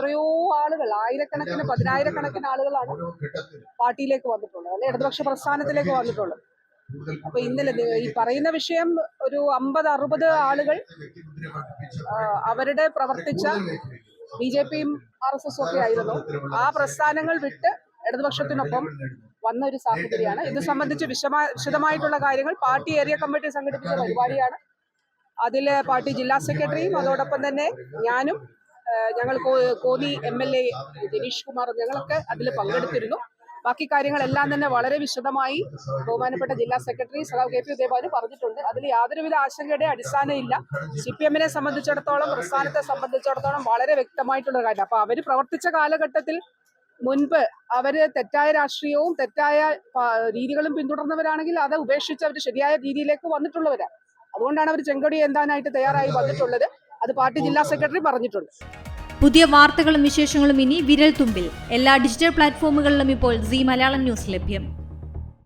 എത്രയോ ആളുകൾ ആയിരക്കണക്കിന് പതിനായിരക്കണക്കിന് ആളുകളാണ് പാർട്ടിയിലേക്ക് വന്നിട്ടുള്ളത്. അല്ലെ? ഇടതുപക്ഷ പ്രസ്ഥാനത്തിലേക്ക് വന്നിട്ടുള്ളത്. അപ്പൊ ഇന്നലെ ഈ പറയുന്ന വിഷയം ഒരു അമ്പത് അറുപത് ആളുകൾ അവരുടെ പ്രവർത്തിച്ച ബി ജെ പിയും ആർ എസ് എസും ഒക്കെ ആയിരുന്നു. ആ പ്രസ്ഥാനങ്ങൾ വിട്ട് ഇടതുപക്ഷത്തിനൊപ്പം വന്ന ഒരു സാഹചര്യമാണ്. ഇത് സംബന്ധിച്ച് വിശദമായ വിശദമായിട്ടുള്ള കാര്യങ്ങൾ പാർട്ടി ഏരിയ കമ്മിറ്റി സംഘടിപ്പിച്ച പരിപാടിയാണ്. അതിൽ പാർട്ടി ജില്ലാ സെക്രട്ടറിയും അതോടൊപ്പം തന്നെ ഞാനും ഞങ്ങൾ Konni M L A Janeesh Kumar ഞങ്ങളൊക്കെ അതിൽ പങ്കെടുത്തിരുന്നു. ബാക്കി കാര്യങ്ങളെല്ലാം തന്നെ വളരെ വിശദമായി ബഹുമാനപ്പെട്ട ജില്ലാ സെക്രട്ടറി സഖാവ് കെ പി ഉദയഭാനു പറഞ്ഞിട്ടുണ്ട്. അതിൽ യാതൊരുവിധ ആശങ്കയുടെ അടിസ്ഥാനമില്ല. സി പി എമ്മിനെ സംബന്ധിച്ചിടത്തോളം പ്രസ്ഥാനത്തെ സംബന്ധിച്ചിടത്തോളം വളരെ വ്യക്തമായിട്ടുള്ള കാര്യം അപ്പൊ അവർ പ്രവർത്തിച്ച കാലഘട്ടത്തിൽ മുൻപ് അവർ തെറ്റായ രാഷ്ട്രീയവും തെറ്റായ രീതികളും പിന്തുടർന്നവരാണെങ്കിൽ അത് ഉപേക്ഷിച്ച് അവർ ശരിയായ രീതിയിലേക്ക് വന്നിട്ടുള്ളവരാണ്. അതുകൊണ്ടാണ് അവർ ചെങ്കൊടി എന്താനായിട്ട് തയ്യാറായി വന്നിട്ടുള്ളത്. അത് പാർട്ടി ജില്ലാ സെക്രട്ടറി പറഞ്ഞിട്ടുണ്ട്. പുതിയ വാർത്തകളും വിശേഷങ്ങളും ഇനി വിരൽ തുമ്പിൽ എല്ലാ ഡിജിറ്റൽ പ്ലാറ്റ്ഫോമുകളിലും ഇപ്പോൾ സി മലയാളം ന്യൂസ് ലഭ്യം.